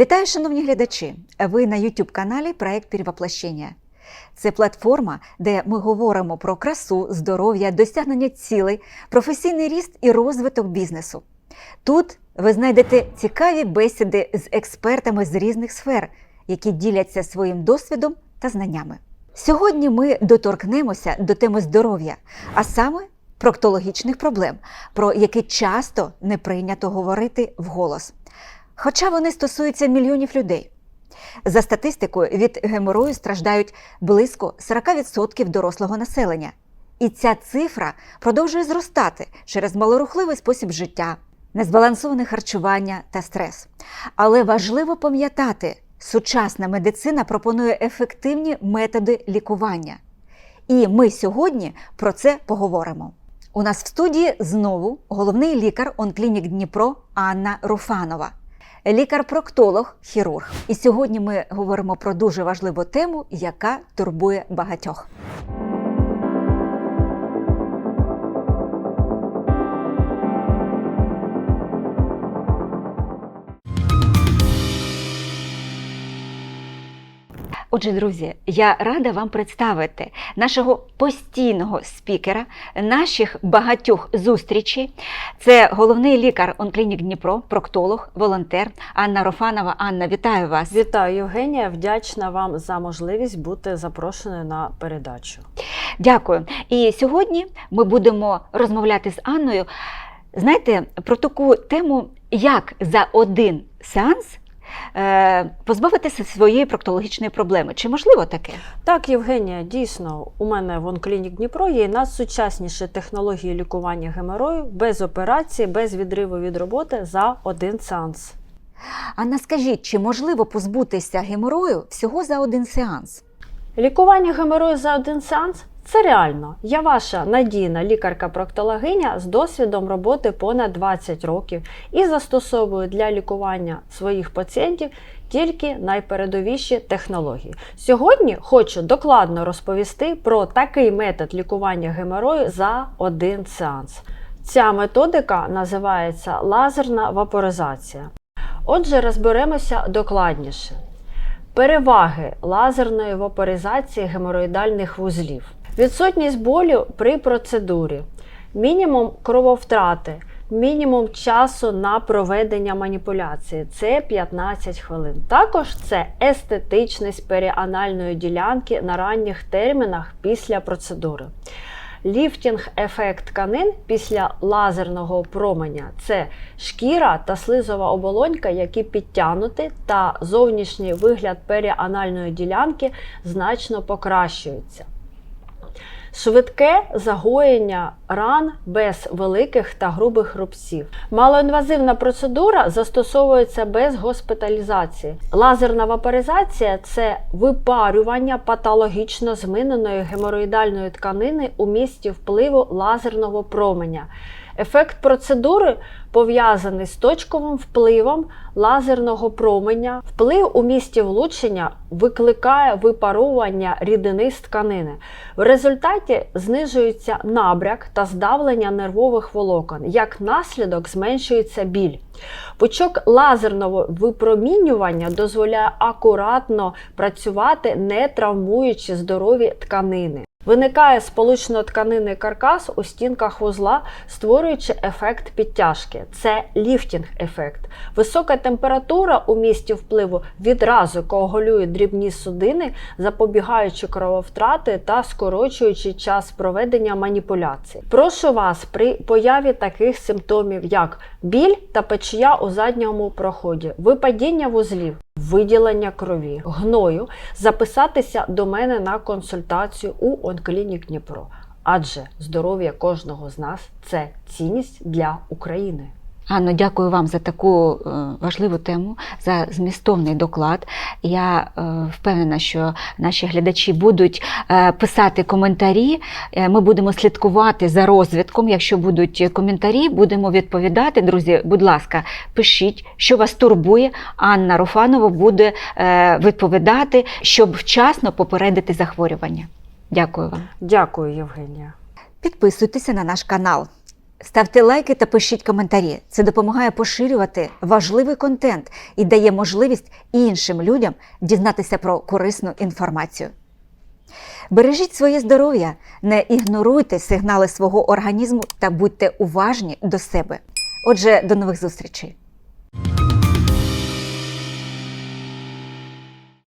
Вітаю, шановні глядачі! Ви на youtube каналі Проект Перевоплощення. Це платформа, де ми говоримо про красу, здоров'я, досягнення цілей, професійний ріст і розвиток бізнесу. Тут ви знайдете цікаві бесіди з експертами з різних сфер, які діляться своїм досвідом та знаннями. Сьогодні ми доторкнемося до теми здоров'я, а саме проктологічних проблем, про які часто не прийнято говорити вголос. Хоча вони стосуються мільйонів людей. За статистикою, від геморою страждають близько 40% дорослого населення. І ця цифра продовжує зростати через малорухливий спосіб життя, незбалансоване харчування та стрес. Але важливо пам'ятати, сучасна медицина пропонує ефективні методи лікування. І ми сьогодні про це поговоримо. У нас в студії знову головний лікар онклінік Дніпро Анна Руфанова лікар-проктолог, хірург. І сьогодні ми говоримо про дуже важливу тему, яка турбує багатьох. Отже, друзі, я рада вам представити нашого постійного спікера, наших багатьох зустрічей. Це головний лікар онклінік Дніпро, проктолог, волонтер Анна Рофанова. Анна, вітаю вас. Вітаю, Євгенія. Вдячна вам за можливість бути запрошеною на передачу. Дякую. І сьогодні ми будемо розмовляти з Анною. Знаєте, про таку тему, як за один сеанс позбавитися своєї проктологічної проблеми. Чи можливо таке? Так, Євгенія, дійсно, у мене в Онклінік Дніпро є найсучасніші технології лікування геморою без операції, без відриву від роботи за один сеанс. Анна, скажіть, чи можливо позбутися геморою всього за один сеанс? Лікування геморою за один сеанс це реально. Я ваша надійна лікарка-проктологиня з досвідом роботи понад 20 років і застосовую для лікування своїх пацієнтів тільки найпередовіші технології. Сьогодні хочу докладно розповісти про такий метод лікування геморою за один сеанс. Ця методика називається лазерна вапоризація. Отже, розберемося докладніше. Переваги лазерної вапоризації геморроїдальних вузлів. Відсутність болю при процедурі, мінімум крововтрати, мінімум часу на проведення маніпуляції це 15 хвилин. Також це естетичність періанальної ділянки на ранніх термінах після процедури. Ліфтінг-ефект тканин після лазерного променя це шкіра та слизова оболонька, які підтягнуті, та зовнішній вигляд періанальної ділянки значно покращуються. Швидке загоєння ран без великих та грубих рубців. Малоінвазивна процедура застосовується без госпіталізації. Лазерна вапоризація це випарювання патологічно зміненої геморроїдальної тканини у місті впливу лазерного променя. Ефект процедури пов'язаний з точковим впливом лазерного променя. Вплив у місті влучення викликає випарування рідини з тканини. В результаті знижується набряк та здавлення нервових волокон. Як наслідок зменшується біль. Пучок лазерного випромінювання дозволяє акуратно працювати, не травмуючи здорові тканини. Виникає сполучно-тканинний каркас у стінках вузла, створюючи ефект підтяжки. Це ліфтінг-ефект. Висока температура у місті впливу відразу коагулює дрібні судини, запобігаючи крововтрати та скорочуючи час проведення маніпуляцій. Прошу вас при появі таких симптомів, як біль та печія у задньому проході, випадіння вузлів. Виділення крові, гною, записатися до мене на консультацію у Онклінік Дніпро. Адже здоров'я кожного з нас це цінність для України. Анно, дякую вам за таку е, важливу тему, за змістовний доклад. Я е, впевнена, що наші глядачі будуть е, писати коментарі. Ми будемо слідкувати за розвитком. Якщо будуть коментарі, будемо відповідати. Друзі, будь ласка, пишіть, що вас турбує. Анна Руфанова буде відповідати, щоб вчасно попередити захворювання. Дякую вам. Дякую, Євгенія. Підписуйтеся на наш канал. Ставте лайки та пишіть коментарі. Це допомагає поширювати важливий контент і дає можливість іншим людям дізнатися про корисну інформацію. Бережіть своє здоров'я, не ігноруйте сигнали свого організму та будьте уважні до себе. Отже, до нових зустрічей!